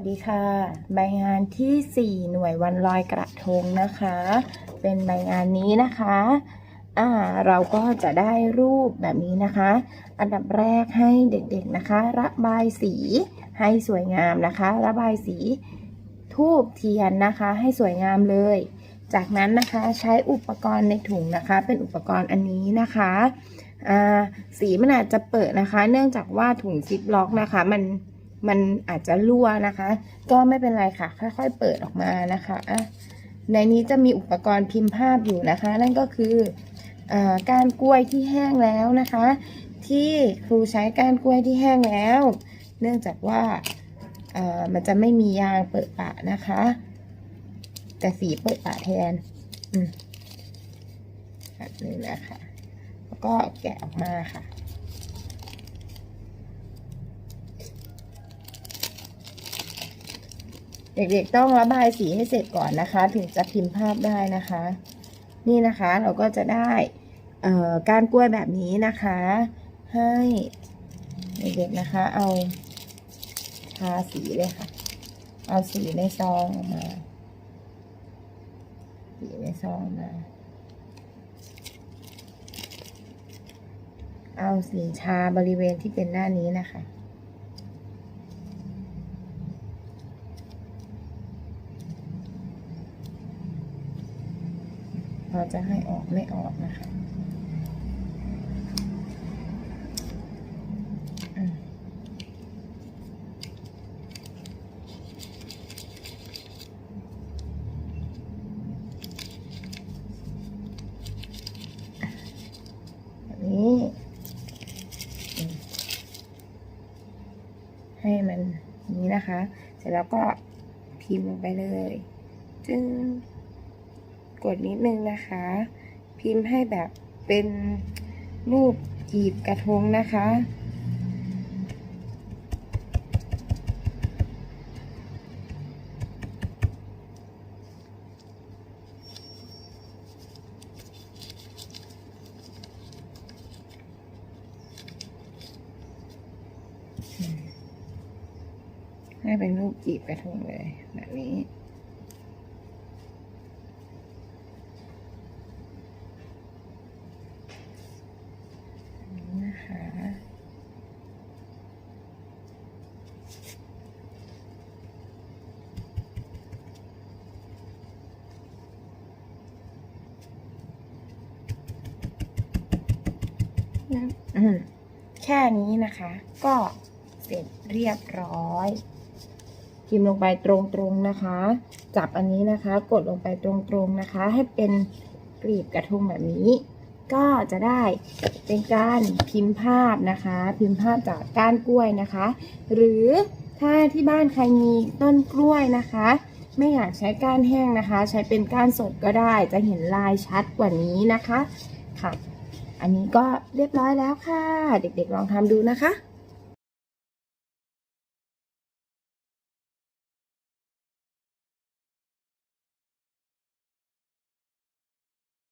วัสดีค่ะ ใบงานที่ 4 หน่วยวันลอยกระทงนะคะ เป็นใบงานนี้นะคะอ่าเราก็จะได้รูปแบบนี้นะคะ อันดับแรกให้เด็กๆนะคะ ระบายสีให้สวยงามนะคะ ระบายสีทูบเทียนนะคะ ให้สวยงามเลย จากนั้นนะคะใช้อุปกรณ์ในถุงนะคะ เป็นอุปกรณ์อันนี้นะคะอ่าสีมันอาจจะเปิดนะคะ เนื่องจากว่าถุงซิปล็อกนะคะ มัน มันอาจจะรั่วนะคะ ก็ไม่เป็นไรค่ะ ค่อยๆเปิดออกมานะคะอะในนี้จะมีอุปกรณ์พิมพ์ภาพอยู่นะคะ นั่นก็คืออกานกล้วยที่แห้งแล้วนะคะ ที่ครูใช้กานกล้วยที่แห้งแล้ว เนื่องจากว่ามันจะไม่มียางเปิดปะนะคะ แต่สีเปิดปะแทนอืมแบบนี้นะคะ แล้วก็แกะออกมาค่ะ เด็กๆต้องระบายสีให้เสร็จก่อนนะคะ ถึงจะพิมพ์ภาพได้นะคะ นี่นะคะเราก็จะได้เอ่อกานกล้วยแบบนี้นะคะ ให้เด็กๆนะคะ เอาทาสีเลยค่ะ เอาสีในซองออกมา สีในซองมา เอาสีชาบริเวณที่เป็นหน้านี้นะคะ เราจะให้ออกไม่ออกนะคะอืมแบบนี้ให้มันนี้นะคะ เสร็จแล้วก็พิมพ์ลงไปเลย จึง กดนิดนึงนะคะ พิมพ์ให้แบบเป็นรูปกีบกระทงนะคะ ให้เป็นรูปกีบกระทงเลยแบบนี้ นะคะ อืมแค่นี้นะคะ ก็เสร็จเรียบร้อยพิมพ์ลงไปตรงๆนะคะ จับอันนี้นะคะ กดลงไปตรงๆนะคะ ให้เป็นกลีบกระทงแบบนี้ ก็จะได้เป็นการพิมพ์ภาพนะคะ พิมพ์ภาพจากก้านกล้วยนะคะ หรือถ้าที่บ้านใครมีต้นกล้วยนะคะ ไม่อยากใช้ก้านแห้งนะคะ ใช้เป็นก้านสดก็ได้จะเห็นลายชัดกว่านี้นะคะค่ะ อันนี้ก็เรียบร้อยแล้วค่ะ เด็กๆลองทำดูนะคะ